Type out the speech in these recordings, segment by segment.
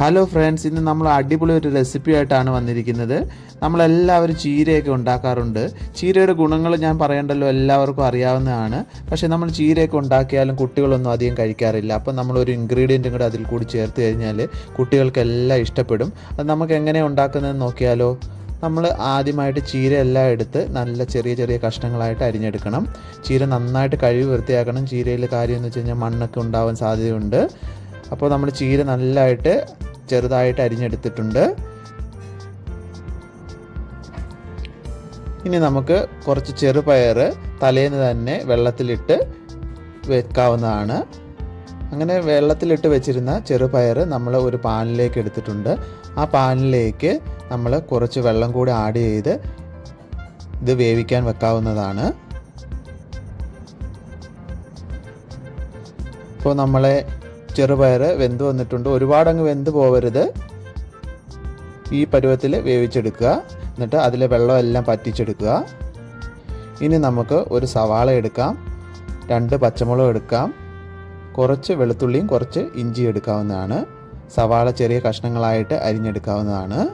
Hello friends ഇന്ന് നമ്മൾ അടിപൊളി ഒരു റെസിപ്പി ആയിട്ടാണ് വന്നിരിക്കുന്നത്. നമ്മളെല്ലാവരും ചീരയൊക്കെ ഉണ്ടാക്കാറുണ്ട്. ചീരയുടെ ഗുണങ്ങൾ ഞാൻ പറയണ്ടല്ലോ എല്ലാവർക്കും അറിയാവുന്നതാണ്. പക്ഷേ നമ്മൾ ചീരയൊക്കെ ഉണ്ടാക്കിയാലും കുട്ടികളൊന്നും അധികം കഴിക്കാറില്ല. അപ്പം നമ്മളൊരു ഇൻഗ്രീഡിയന്റും കൂടെ അതിൽ കൂടി ചേർത്ത് കഴിഞ്ഞാൽ കുട്ടികൾക്കെല്ലാം ഇഷ്ടപ്പെടും. അത് നമുക്ക് എങ്ങനെ ഉണ്ടാക്കുന്നതെന്ന് നോക്കിയാലോ? നമ്മൾ ആദ്യമായിട്ട് ചീര എല്ലാം എടുത്ത് നല്ല ചെറിയ ചെറിയ കഷ്ണങ്ങളായിട്ട് അരിഞ്ഞെടുക്കണം. ചീര നന്നായിട്ട് കഴുകി വൃത്തിയാക്കണം. ചീരയിൽ കാര്യം എന്ന് വെച്ച് കഴിഞ്ഞാൽ മണ്ണൊക്കെ ഉണ്ടാവാൻ സാധ്യതയുണ്ട്. അപ്പോൾ നമ്മൾ ചീര നല്ലതായിട്ട് ചെറുതായിട്ട് അരിഞ്ഞെടുത്തിട്ടുണ്ട്. ഇനി നമുക്ക് കുറച്ച് ചെറുപയർ തലേന്ന് തന്നെ വെള്ളത്തിലിട്ട് വെക്കാവുന്നതാണ്. അങ്ങനെ വെള്ളത്തിലിട്ട് വെച്ചിരുന്ന ചെറുപയർ നമ്മൾ ഒരു പാനിലേക്ക് എടുത്തിട്ടുണ്ട്. ആ പാനിലേക്ക് നമ്മൾ കുറച്ച് വെള്ളം കൂടി ആഡ് ചെയ്ത് ഇത് വേവിക്കാൻ വെക്കാവുന്നതാണ്. ഇപ്പോൾ നമ്മളെ ചെറുപയർ വെന്ത് വന്നിട്ടുണ്ട്. ഒരുപാട് അങ്ങ് വെന്ത് പോവരുത്. ഈ പരുവത്തിൽ വേവിച്ചെടുക്കുക. എന്നിട്ട് അതിലെ വെള്ളമെല്ലാം പറ്റിച്ചെടുക്കുക. ഇനി നമുക്ക് ഒരു സവാള എടുക്കാം. രണ്ട് പച്ചമുളക് എടുക്കാം. കുറച്ച് വെളുത്തുള്ളിയും കുറച്ച് ഇഞ്ചി എടുക്കാവുന്നതാണ്. സവാള ചെറിയ കഷ്ണങ്ങളായിട്ട് അരിഞ്ഞെടുക്കാവുന്നതാണ്.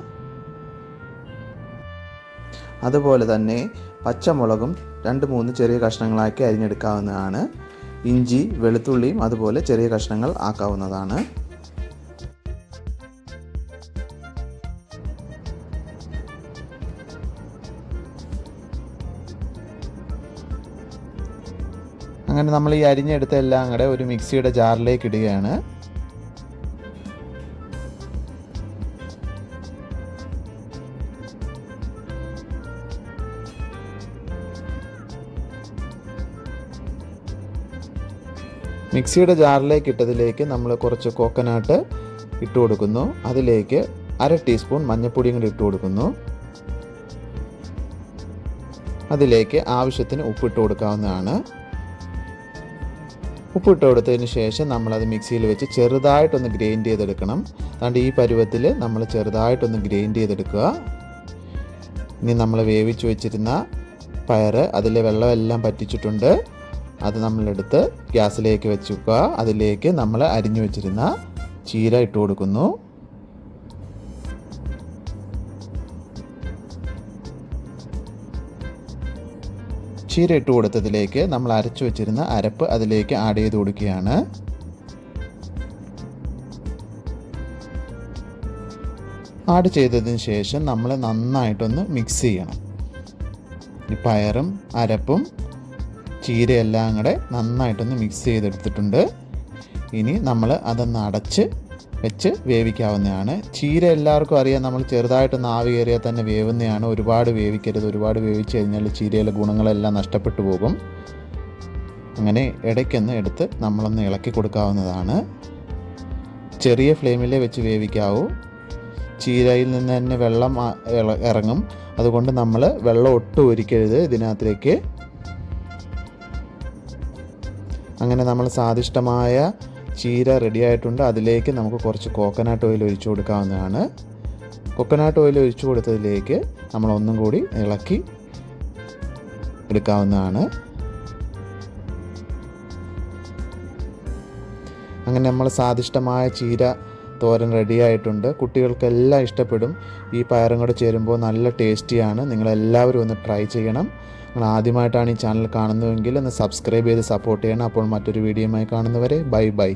അതുപോലെ തന്നെ പച്ചമുളകും രണ്ട് മൂന്ന് ചെറിയ കഷ്ണങ്ങളാക്കി അരിഞ്ഞെടുക്കാവുന്നതാണ്. ഇഞ്ചി വെളുത്തുള്ളിയും അതുപോലെ ചെറിയ കഷ്ണങ്ങൾ ആക്കാവുന്നതാണ്. അങ്ങനെ നമ്മൾ ഈ അരിഞ്ഞെടുത്ത എല്ലാം കൂടെ ഒരു മിക്സിയുടെ ജാറിലേക്ക് ഇടുകയാണ്. മിക്സിയുടെ ജാറിലേക്ക് ഇട്ടതിലേക്ക് നമ്മൾ കുറച്ച് കോക്കനട്ട് ഇട്ട് കൊടുക്കുന്നു. അതിലേക്ക് അര ടീസ്പൂൺ മഞ്ഞൾപ്പൊടിയും കൂടി ഇട്ട് കൊടുക്കുന്നു. അതിലേക്ക് ആവശ്യത്തിന് ഉപ്പിട്ട് കൊടുക്കാവുന്നതാണ്. ഉപ്പിട്ട് കൊടുത്തതിന് ശേഷം നമ്മളത് മിക്സിയിൽ വെച്ച് ചെറുതായിട്ടൊന്ന് ഗ്രൈൻഡ് ചെയ്തെടുക്കണം. അതുകൊണ്ട് ഈ പരുവത്തിൽ നമ്മൾ ചെറുതായിട്ടൊന്ന് ഗ്രൈൻഡ് ചെയ്തെടുക്കുക. ഇനി നമ്മൾ വേവിച്ച് വെച്ചിരുന്ന പയർ അതിലെ വെള്ളമെല്ലാം പറ്റിച്ചിട്ടുണ്ട്. അത് നമ്മളെടുത്ത് ഗ്യാസിലേക്ക് വെച്ച് വെക്കുക അതിലേക്ക് നമ്മൾ അരിഞ്ഞു വെച്ചിരുന്ന ചീര ഇട്ട് കൊടുക്കുന്നു. ചീര ഇട്ട് കൊടുത്തതിലേക്ക് നമ്മൾ അരച്ചു വെച്ചിരുന്ന അരപ്പ് അതിലേക്ക് ആഡ് ചെയ്ത് കൊടുക്കുകയാണ്. ആഡ് ചെയ്തതിന് ശേഷം നമ്മൾ നന്നായിട്ടൊന്ന് മിക്സ് ചെയ്യണം. ഈ പയറും അരപ്പും ചീരയെല്ലാം കൂടെ നന്നായിട്ടൊന്ന് മിക്സ് ചെയ്തെടുത്തിട്ടുണ്ട്. ഇനി നമ്മൾ അതൊന്ന് അടച്ച് വെച്ച് വേവിക്കാവുന്നതാണ്. ചീര എല്ലാവർക്കും അറിയാം നമ്മൾ ചെറുതായിട്ടൊന്ന് ആവി കയറിയാൽ തന്നെ വേവുന്നതാണ്. ഒരുപാട് വേവിക്കരുത് ഒരുപാട് വേവിച്ച് കഴിഞ്ഞാൽ ചീരയിലെ ഗുണങ്ങളെല്ലാം നഷ്ടപ്പെട്ടു പോകും. അങ്ങനെ ഇടയ്ക്കൊന്ന് എടുത്ത് നമ്മളൊന്ന് ഇളക്കി കൊടുക്കാവുന്നതാണ്. ചെറിയ ഫ്ലെയിമിലേ വെച്ച് വേവിക്കാവൂ. ചീരയിൽ നിന്ന് തന്നെ വെള്ളം ഇറങ്ങും. അതുകൊണ്ട് നമ്മൾ വെള്ളം ഒട്ടും ഒരിക്കരുത് ഇതിനകത്തേക്ക് അങ്ങനെ നമ്മൾ സ്വാദിഷ്ടമായ ചീര റെഡി ആയിട്ടുണ്ട്. അതിലേക്ക് നമുക്ക് കുറച്ച് കോക്കനട്ട് ഓയിൽ ഒഴിച്ചു കൊടുക്കാവുന്നതാണ്. കൊക്കനട്ട് ഓയിൽ ഒഴിച്ചു കൊടുത്തതിലേക്ക് നമ്മൾ ഒന്നും കൂടി ഇളക്കി എടുക്കാവുന്നതാണ്. അങ്ങനെ നമ്മൾ സ്വാദിഷ്ടമായ ചീര തോരൻ റെഡി ആയിട്ടുണ്ട്. കുട്ടികൾക്കെല്ലാം ഇഷ്ടപ്പെടും. ഈ പയറും കൂടെ ചേരുമ്പോൾ നല്ല ടേസ്റ്റിയാണ് നിങ്ങളെല്ലാവരും ഒന്ന് ട്രൈ ചെയ്യണം. നിങ്ങൾ ആദ്യമായിട്ടാണ് ഈ ചാനൽ കാണുന്നതെങ്കിൽ ഒന്ന് സബ്സ്ക്രൈബ് ചെയ്ത് സപ്പോർട്ട് ചെയ്യണം. അപ്പോൾ മറ്റൊരു വീഡിയോയുമായി കാണുന്നവരെ ബൈ ബൈ.